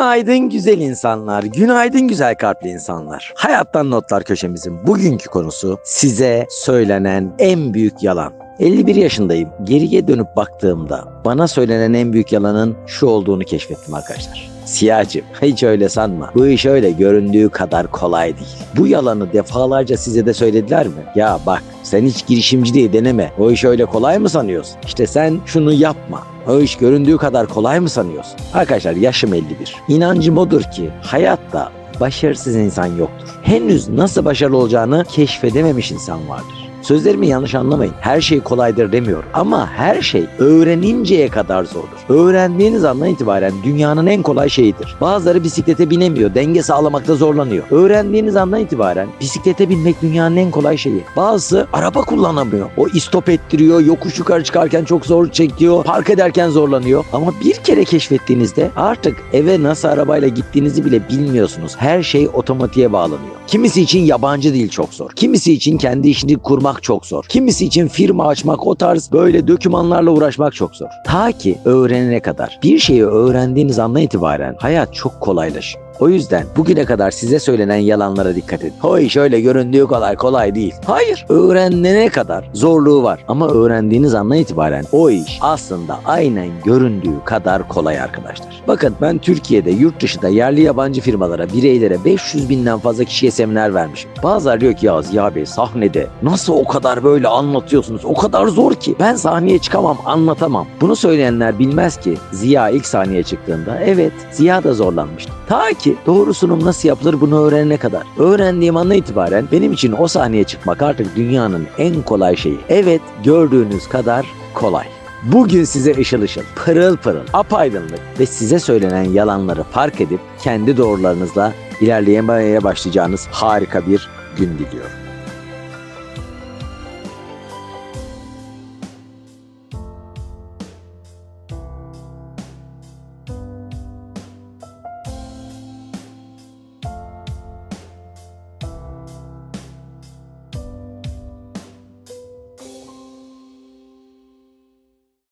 Günaydın güzel insanlar, günaydın güzel kalpli insanlar. Hayattan Notlar köşemizin bugünkü konusu size söylenen en büyük yalan. 51 yaşındayım. Geriye dönüp baktığımda bana söylenen en büyük yalanın şu olduğunu keşfettim arkadaşlar. Siyahcım hiç öyle sanma. Bu iş öyle göründüğü kadar kolay değil. Bu yalanı defalarca size de söylediler mi? Ya bak sen hiç girişimci diye deneme. O iş öyle kolay mı sanıyorsun? İşte sen şunu yapma. O iş göründüğü kadar kolay mı sanıyorsun? Arkadaşlar yaşım 51. İnancım odur ki hayatta başarısız insan yoktur. Henüz nasıl başarılı olacağını keşfedememiş insan vardır. Sözlerimi yanlış anlamayın. Her şey kolaydır demiyorum. Ama her şey öğreninceye kadar zordur. Öğrendiğiniz andan itibaren dünyanın en kolay şeyidir. Bazıları bisiklete binemiyor, denge sağlamakta zorlanıyor. Öğrendiğiniz andan itibaren bisiklete binmek dünyanın en kolay şeyi. Bazısı araba kullanamıyor. O istop ettiriyor, yokuş yukarı çıkarken çok zor çekiyor, park ederken zorlanıyor. Ama bir kere keşfettiğinizde artık eve nasıl arabayla gittiğinizi bile bilmiyorsunuz. Her şey otomatiğe bağlanıyor. Kimisi için yabancı dil çok zor. Kimisi için kendi işini kurmak çok zor. Kimisi için firma açmak, o tarz böyle dokümanlarla uğraşmak çok zor. Ta ki öğrenene kadar. Bir şeyi öğrendiğiniz andan itibaren hayat çok kolaylaşıyor. O yüzden bugüne kadar size söylenen yalanlara dikkat edin. O iş öyle göründüğü kadar kolay değil. Hayır. Öğrenene kadar zorluğu var. Ama öğrendiğiniz andan itibaren o iş aslında aynen göründüğü kadar kolay arkadaşlar. Bakın ben Türkiye'de, yurt dışında yerli yabancı firmalara, bireylere 500 binden fazla kişiye seminer vermişim. Bazıları diyor ki ya Ziya Bey sahnede nasıl o kadar böyle anlatıyorsunuz? O kadar zor ki. Ben sahneye çıkamam, anlatamam. Bunu söyleyenler bilmez ki Ziya ilk sahneye çıktığında evet Ziya da zorlanmıştı. Ta ki doğru sunum nasıl yapılır bunu öğrenene kadar. Öğrendiğim andan itibaren benim için o sahneye çıkmak artık dünyanın en kolay şeyi. Evet gördüğünüz kadar kolay. Bugün size ışıl ışıl, pırıl pırıl, apaydınlık ve size söylenen yalanları fark edip kendi doğrularınızla ilerleyemeye başlayacağınız harika bir gün diliyorum.